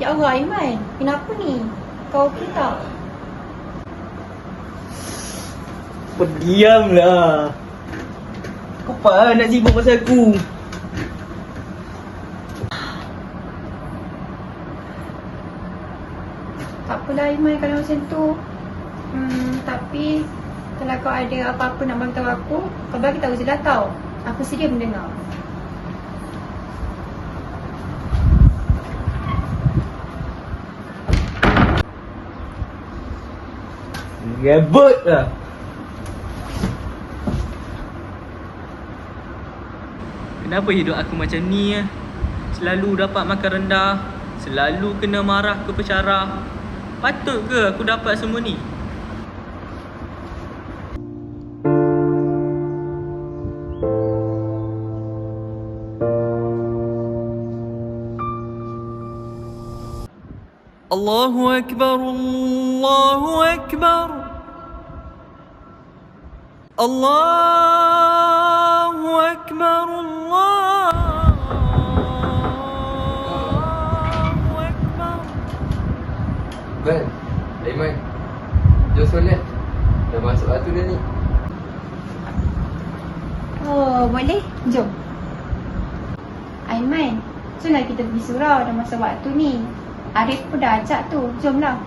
Oh Aiman, kenapa ni? Kau okey tak? Pendiamlah. Kau apa nak sibuk pasal aku? Tak apalah Aiman kalau macam tu. Hmm, tapi kalau kau ada apa-apa nak bagi tahu aku, kau bagi tahu je lah tau. Aku sedia mendengar. Gebut lah. Kenapa hidup aku macam ni eh? Selalu dapat makan rendah Selalu kena marah ke pecarah Patut ke aku dapat semua ni? Allahu Akbar, Allahu Akbar. الله أكبر الله أكبر بل أيمن جو سولي دا ما Oh, boleh? Jom. Aiman, sunat kita pergi surau dah masa waktu ni. Arif pun dah ajak tu. Jomlah.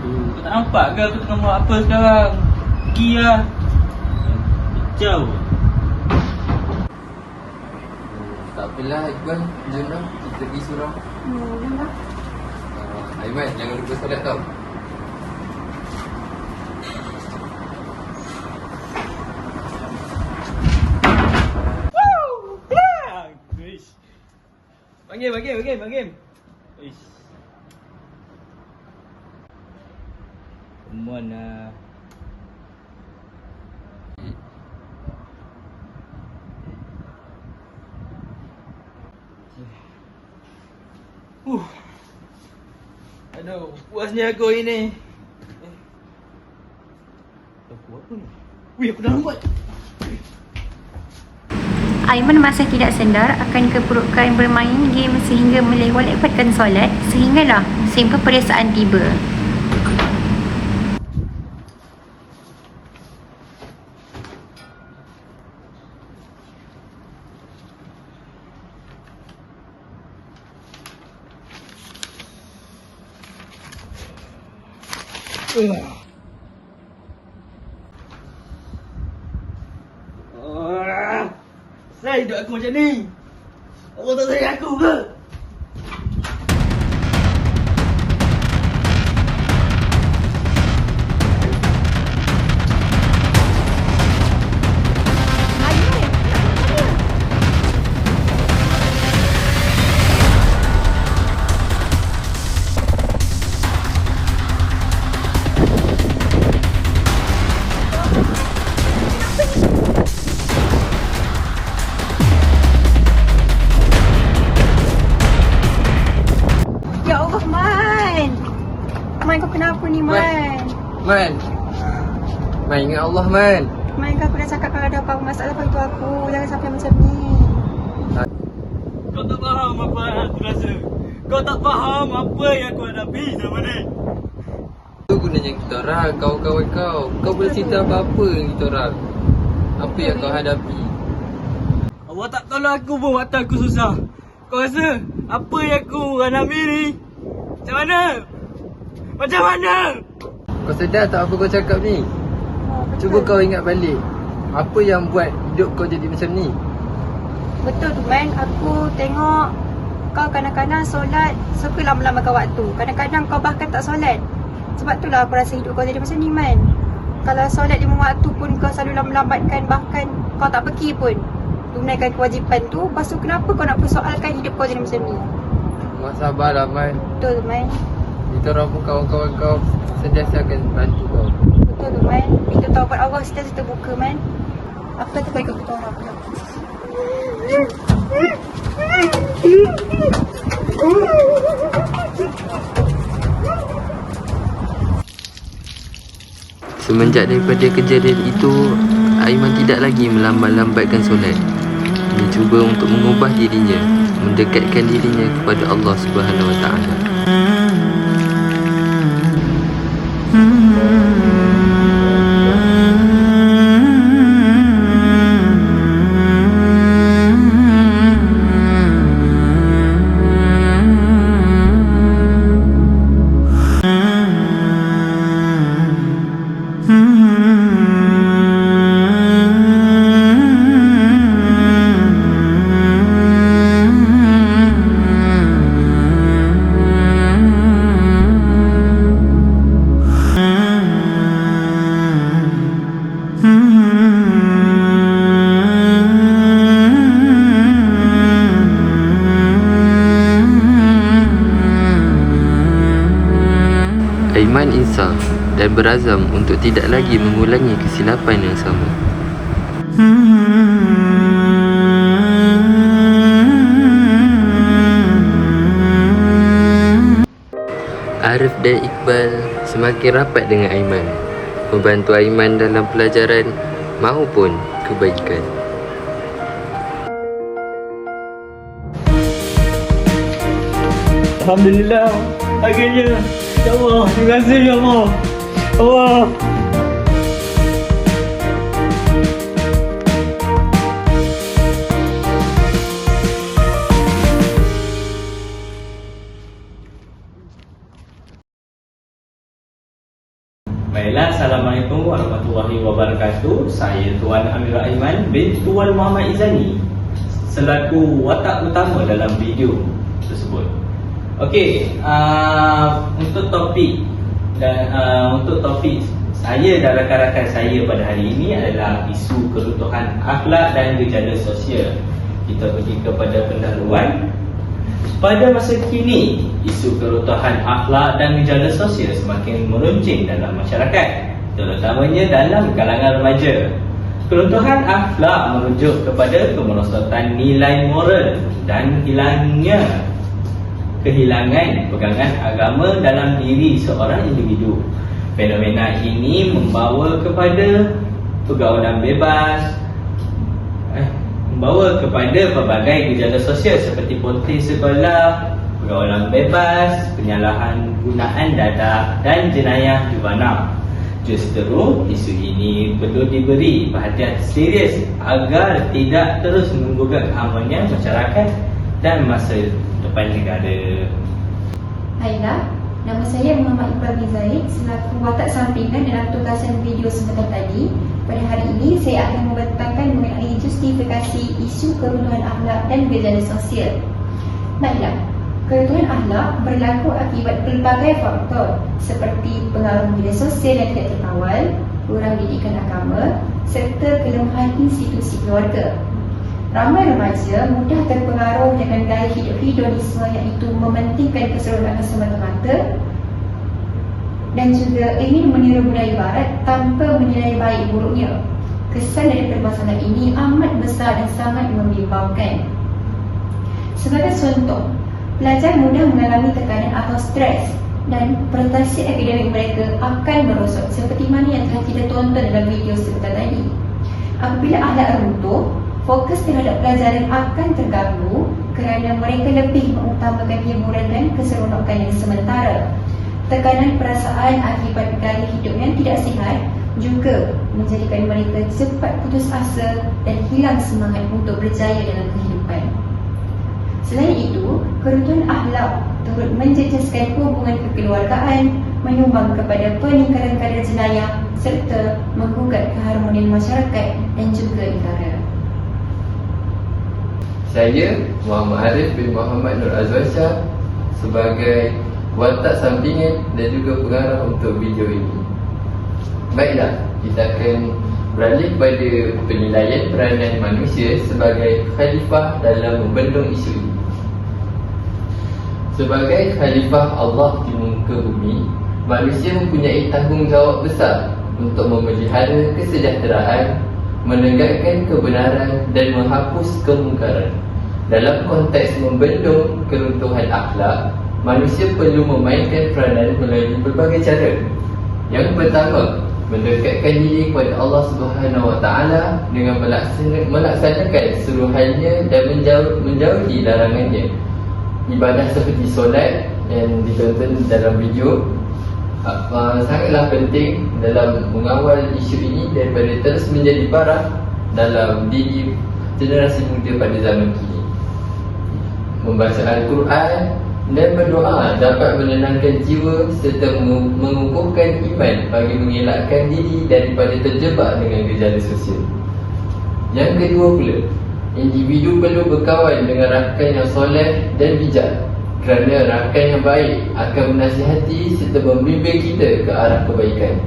Aduh, kau tak nampak ke aku tengah buat apa sekarang? Lah Jauh hmm, Tak apalah Iqbal Jom lah Kita pergi surau Hmm, jomlah. uh, Aiman jangan lupa solat tau. Panggil, panggil, panggil, panggil Ish. Come on lah Uh. Aduh, puasnya aku ini. Eh. Aku apa ni? Wih, aku dah lambat. Aiman masih tidak sedar akan keburukan bermain game sehingga melewatkan solat sehinggalah musim peperiksaan tiba. Saya hidup aku macam ni. Allah tak sayang aku ke? Allah, Man. Man, kau kenapa ni, Man? Man Man ingat Allah Man Man, kau aku dah cakap kalau ada apa-apa masalah bantu aku. Jangan sampai macam ni. Kau tak faham apa yang aku rasa. Kau tak faham apa yang aku hadapi sama ni. Tu gunanya kita orang Kawan-kawan kau Kau boleh cerita apa-apa dengan kita orang Apa yang kau hadapi Allah tak tolong aku pun waktu aku susah. Kau rasa apa yang aku hadapi ni? Macam mana? Macam mana? Kau sedar tak apa kau cakap ni Oh, betul. Cuba kau ingat balik Apa yang buat hidup kau jadi macam ni Betul tu, Man. Aku tengok kau kadang-kadang solat suka lama-lamakan waktu. Kadang-kadang kau bahkan tak solat. Sebab tu lah aku rasa hidup kau jadi macam ni, Man. Kalau solat lima waktu pun kau selalu lambat-lambatkan. Bahkan kau tak pergi pun. Tunaikan kewajipan tu. Lepas tu kenapa kau nak persoalkan hidup kau jadi macam ni? Mak sabarlah Man Betul tu, Man. Kita orang pun kawan-kawan kau Sentiasa akan bantu kau Betul tu, Man. Pintu taubat Allah sentiasa terbuka, Man. Apa kau ikut kita orang? Semenjak daripada kejadian itu Aiman tidak lagi melambat-lambatkan solat Dia cuba untuk mengubah dirinya mendekatkan dirinya kepada Allah Subhanahu Wa Taala. Berazam untuk tidak lagi mengulangi kesilapan yang sama. Arif dan Iqbal semakin rapat dengan Aiman, membantu Aiman dalam pelajaran maupun kebaikan. Alhamdulillah Akhirnya Ya Allah Terima kasih Ya Allah Allah. Baiklah, Assalamualaikum warahmatullahi wabarakatuh. Saya Tuan Amir Aiman bin Tuan Muhammad Izani Selaku watak utama dalam video tersebut. Okey, uh, untuk topik dan uh, untuk topik saya dan rakan-rakan saya pada hari ini adalah isu keruntuhan akhlak dan gejala sosial. Kita pergi kepada pendahuluan. Pada masa kini, isu keruntuhan akhlak dan gejala sosial semakin meruncing dalam masyarakat, terutamanya dalam kalangan remaja. Keruntuhan akhlak merujuk kepada kemerosotan nilai moral dan hilangnya kehilangan pegangan agama dalam diri seorang individu. Fenomena ini membawa kepada pergaulan bebas, eh, membawa kepada pelbagai gejala sosial seperti ponti sekolah, pergaulan bebas, penyalahan gunaan data dan jenayah jubana. Justeru, isu ini perlu diberi perhatian serius agar tidak terus menggugah keamanan masyarakat dan masa depan negara. Baiklah, nama saya Muhammad Iqbal bin Zaid selaku watak sampingan dalam tugasan video sebentar tadi. Pada hari ini saya akan membentangkan mengenai justifikasi isu keruntuhan akhlak dan gejala sosial. Baiklah, keruntuhan akhlak berlaku akibat pelbagai faktor seperti pengaruh media sosial yang tidak terkawal, kurang didikan agama serta kelemahan institusi keluarga. Ramai remaja mudah terpengaruh dengan gaya hidup hedonisme iaitu mementingkan keseronokan semata-mata dan juga ingin meniru budaya barat tanpa menilai baik buruknya. Kesan dari permasalahan ini amat besar dan sangat membimbangkan. Sebagai contoh, pelajar mudah mengalami tekanan atau stres dan prestasi akademik mereka akan merosot seperti mana yang telah kita tonton dalam video sebentar tadi. Apabila akhlak runtuh, fokus terhadap pelajaran akan terganggu kerana mereka lebih mengutamakan hiburan dan keseronokan yang sementara. Tekanan perasaan akibat gaya hidup yang tidak sihat juga menjadikan mereka cepat putus asa dan hilang semangat untuk berjaya dalam kehidupan. Selain itu, keruntuhan akhlak turut menjejaskan hubungan kekeluargaan, menyumbang kepada peningkatan kadar jenayah serta menggugat keharmonian masyarakat dan juga negara. Saya Muhammad Arif bin Muhammad Nur Azwan Shah sebagai watak sampingan dan juga pengarah untuk video ini. Baiklah, kita akan beralih kepada penilaian peranan manusia sebagai khalifah dalam membendung isu ini. Sebagai khalifah Allah di muka bumi, manusia mempunyai tanggungjawab besar untuk memelihara kesejahteraan, menegakkan kebenaran dan menghapus kemungkaran. Dalam konteks membendung keruntuhan akhlak, manusia perlu memainkan peranan melalui berbagai cara. Yang pertama, mendekatkan diri kepada Allah Subhanahu Wa Taala dengan melaksana, melaksanakan suruhannya dan menjauh, menjauhi larangannya. Ibadah seperti solat yang ditonton dalam video uh, sangatlah penting dalam mengawal isu ini daripada terus menjadi parah dalam diri generasi muda pada zaman kini. Membaca Al-Quran dan berdoa dapat menenangkan jiwa serta mengu- mengukuhkan iman bagi mengelakkan diri daripada terjebak dengan gejala sosial. Yang kedua pula, individu perlu berkawan dengan rakan yang soleh dan bijak kerana rakan yang baik akan menasihati serta membimbing kita ke arah kebaikan.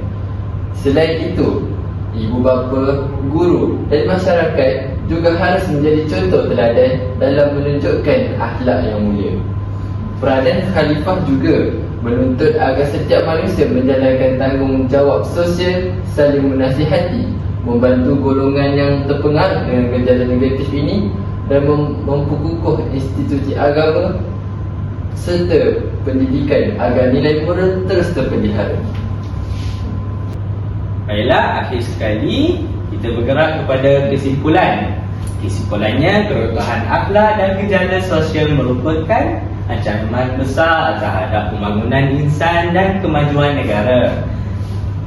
Selain itu, ibu bapa, guru dan masyarakat juga harus menjadi contoh teladan dalam menunjukkan akhlak yang mulia. Peranan khalifah juga menuntut agar setiap manusia menjalankan tanggungjawab sosial saling menasihati, membantu golongan yang terpengaruh dengan gejala negatif ini dan mem- memperkukuh institusi agama serta pendidikan agar nilai moral terus terpelihara. Baiklah, akhir sekali kita bergerak kepada kesimpulan. Kesimpulannya, kerukuhan akhlak dan gejala sosial merupakan ancaman besar terhadap pembangunan insan dan kemajuan negara.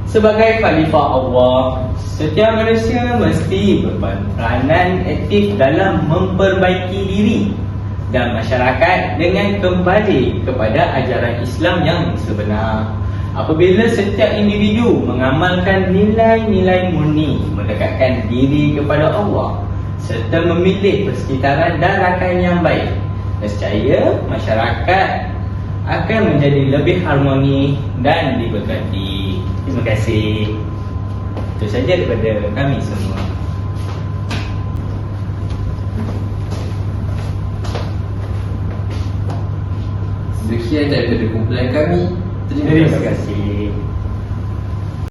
Sebagai khalifah Allah, setiap manusia mesti berperanan aktif dalam memperbaiki diri dan masyarakat dengan kembali kepada ajaran Islam yang sebenar. Apabila setiap individu mengamalkan nilai-nilai murni mendekatkan diri kepada Allah serta memilih persekitaran dan rakan yang baik, nescaya masyarakat akan menjadi lebih harmoni dan diberkati. Terima kasih. Itu saja daripada kami semua. Sekian daripada kumpulan kami. Terima kasih.